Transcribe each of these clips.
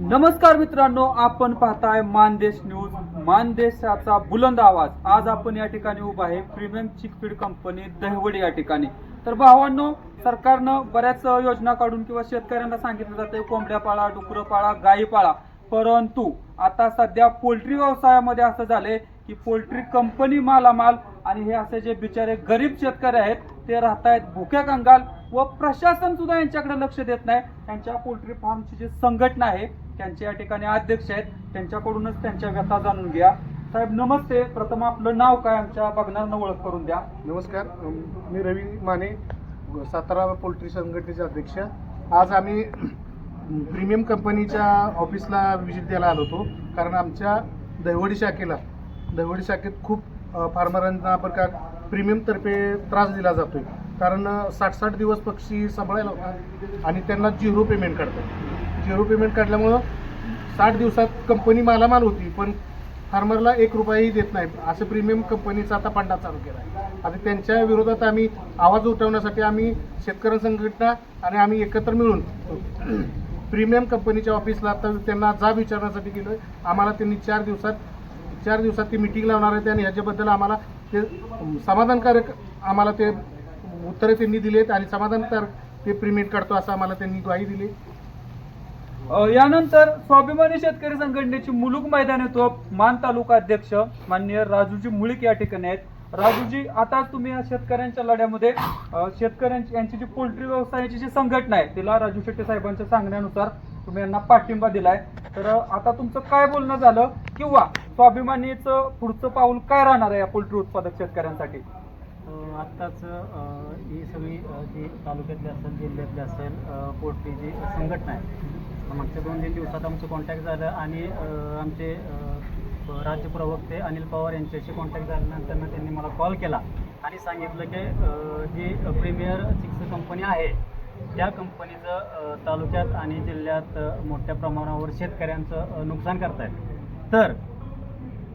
नमस्कार मित्रांनो आपण पाहताय मानदेश न्यूज. मानदेशाचा बुलंद आवाज. आज आपण या ठिकाणी उभा आहे. प्रीमियम चिकफीड कंपनी दहिवडी या ठिकाणी. तर भावांनो सरकारनं बऱ्याच योजना काढून किंवा शेतकऱ्यांना सांगितलं जातं कोंबड्या पाळा डुकरं पाळा गायी पाळा. परंतु आता सध्या पोल्ट्री व्यवसायामध्ये असं झालंय की पोल्ट्री कंपनी मालामाल आणि हे असे जे बिचारे गरीब शेतकरी आहेत ते राहतायत भुक्या कंगाल व प्रशासन सुद्धा यांच्याकडे लक्ष देत नाही. त्यांच्या पोल्ट्री फार्मची जी संघटना आहे त्यांचे या ठिकाणी अध्यक्ष आहेत. त्यांच्याकडूनच त्यांच्या व्यथा जाणून घ्या. साहेब नमस्ते. प्रथम आपलं नाव काय आमच्या बघणाऱ्यांना ओळख करून द्या. नमस्कार. मी रवी माने सातारा पोल्ट्री संघटनेचे अध्यक्ष. आज आम्ही प्रीमियम कंपनीच्या ऑफिसला व्हिजिट द्यायला आलो होतो. कारण आमच्या दहिवडी शाखेला दहिवडी शाखेत खूप फार्मरांना बरं का प्रीमियमतर्फे त्रास दिला जातो आहे कारण साठ साठ दिवस पक्षी सांभाळायला होता आणि त्यांना झिरो पेमेंट करतात. झिरो पेमेंट काढल्यामुळं साठ दिवसात कंपनी मालामाल होती पण फार्मरला एक रुपयाही देत नाही. असं प्रीमियम कंपनीचा आता पंडा चालू केला आहे. आता त्यांच्या विरोधात आम्ही आवाज उठवण्यासाठी आम्ही शेतकरी संघटना आणि आम्ही एकत्र मिळून प्रीमियम कंपनीच्या ऑफिसला आता त्यांना जाब विचारण्यासाठी गेलो आहे आम्हाला त्यांनी चार दिवसात चार दिवसात ती मिटिंग लावणार आहे आणि ह्याच्याबद्दल आम्हाला ते समाधानकारक आम्हाला ते उत्तरे त्यांनी दिलेत आणि समाधानकारक ते प्रीमियम काढतो असं आम्हाला त्यांनी ग्वाही दिली. यानंतर स्वाभिमानी शेतकरी संघटनेची मुलुक मैदान येतो मान तालुका अध्यक्ष माननीय राजूजी मुळीक या ठिकाणी आहेत. राजूजी आता तुम्ही या शेतकऱ्यांच्या लढ्यामध्ये शेतकऱ्यांची यांची जी पोल्ट्री व्यवसायाची जी संघटना आहे तिला राजू शेट्टी साहेबांच्या सांगण्यानुसार तुम्ही यांना पाठिंबा दिलाय. तर आता तुमचं काय बोलणं झालं? किंवा स्वाभिमानीचं पुढचं पाऊल काय राहणार आहे या पोल्ट्री उत्पादक शेतकऱ्यांसाठी? आत्ताच ही सगळी जी तालुक्यातली असेल जिल्ह्यातली असेल पोल्ट्री जी संघटना आहे. मागच्या दोन तीन दिवसात आमचं कॉन्टॅक्ट झालं आणि आमचे राज्य प्रवक्ते अनिल पवार यांच्याशी कॉन्टॅक्ट झाल्यानंतर त्यांनी मला कॉल केला आणि सांगितलं की जी प्रीमियर सिक्स कंपनी आहे त्या कंपनीचं तालुक्यात आणि जिल्ह्यात मोठ्या प्रमाणावर शेतकऱ्यांचं नुकसान नुकसान करतायत. तर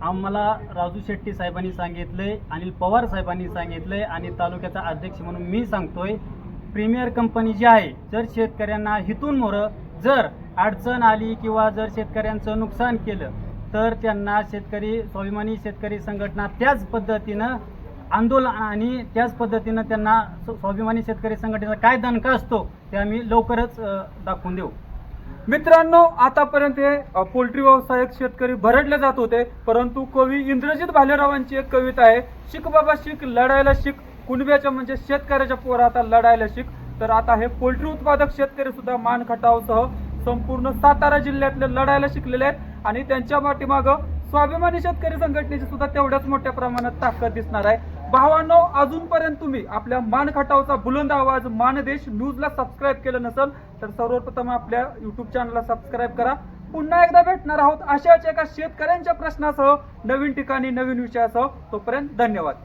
आम्हाला राजू शेट्टी साहेबांनी सांगितले अनिल पवार साहेबांनी सांगितले आणि तालुक्याचा अध्यक्ष म्हणून मी सांगतोय प्रीमियर कंपनी जी आहे जर शेतकऱ्यांना हितून मोरं जर अडचण आली किंवा जर शेतकऱ्यांचं नुकसान केलं तर त्यांना शेतकरी स्वाभिमानी शेतकरी संघटना त्याच पद्धतीनं आंदोलन आणि त्याच पद्धतीनं त्यांना स्वाभिमानी शेतकरी संघटनेचा काय दणका असतो ते आम्ही लवकरच दाखवून देऊ. मित्रांनो आतापर्यंत हे पोल्ट्री व्यावसायिक शेतकरी भरडले जात होते परंतु कवी इंद्रजित भालेरावांची एक कविता आहे शिक बाबा शिक लढायला शिक कुणब्याच्या म्हणजे शेतकऱ्याच्या पोरा आता लढायला शिक. तर आता हे पोल्ट्री उत्पादक शेतकरी सुद्धा मान खटावसह संपूर्ण सातारा जिल्ह्यातले लढायला शिकलेले आहेत आणि त्यांच्या पाठीमागं स्वाभिमानी शेतकरी संघटनेची सुद्धा तेवढ्याच मोठ्या प्रमाणात ताकद दिसणार आहे. भावांनो अजूनपर्यंत तुम्ही आपल्या मान खटावचा बुलंद आवाज मानदेश न्यूजला सबस्क्राईब केलं नसेल तर सर्वप्रथम आपल्या युट्यूब चॅनलला सबस्क्राईब करा. पुन्हा एकदा भेटणार आहोत अशाच एका शेतकऱ्यांच्या प्रश्नासह नवीन ठिकाणी नवीन विषयासह. तोपर्यंत धन्यवाद.